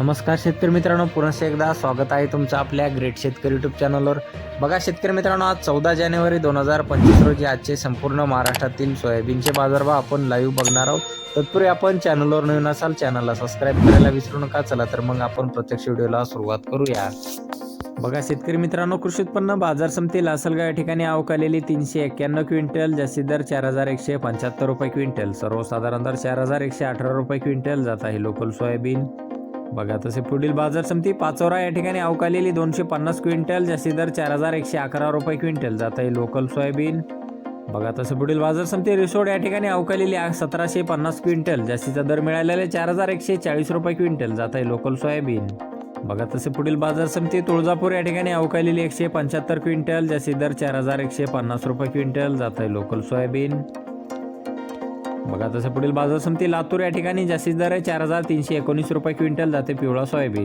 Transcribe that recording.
नमस्कार शेतकरी मित्रांनो पुन्हा एकदा स्वागत आहे तुमचं आपल्या ग्रेट शेतकरी युट्यूब चॅनलवर बघा शेतकरी मित्रांनो आज चौदा जानेवारी दोन हजार पंचवीस रोजी आजचे संपूर्ण महाराष्ट्रातील सोयाबीनचे बाजारभाव आपण लाईव्ह बघणार आहोत. तत्पूर्वी आपण चॅनलवर नवीन असाल चॅनलला सबस्क्राईब करायला विसरू नका. चला तर मग आपण प्रत्यक्ष व्हिडिओला सुरुवात करूया. बघा शेतकरी मित्रांनो कृषी उत्पन्न बाजार समिती लासलगाव या ठिकाणी अवकालेली तीनशे एक्क्याण्णव क्विंटल जास्तीत दर चार हजार एकशे पंच्याहत्तर रुपये क्विंटल. सर्वसाधारण दर चार हजार एकशे अठरा रुपये क्विंटल जात आहे लोकल सोयाबीन. बघा तसे पुढील बाजार समिती पाचोरा या ठिकाणी अवकालेली दोनशे पन्नास क्विंटल जास्ती दर चार हजार एकशे अकरा रुपये क्विंटल. जात आहे लोकल सोयाबीन. बघा तसं पुढील बाजार समिती रिसोड या ठिकाणी अवकालेली सतराशे पन्नास क्विंटल जास्तीचा दर मिळालेला चार हजार एकशे चाळीस रुपये क्विंटल. जात आहे लोकल सोयाबीन. बघा तसे पुढील बाजार समिती तुळजापूर या ठिकाणी अवकालेली एकशे पंच्याहत्तर क्विंटल जास्ती दर चार हजार एकशे पन्नास रुपये क्विंटल. जात आहे लोकल सोयाबीन. बघा तसं पुढील बाजार समिती लातूर या ठिकाणी जास्तीत दर आहे. चार हजार तीनशे एकोणीस रुपये क्विंटल जाते पिवळा सोयाबीन.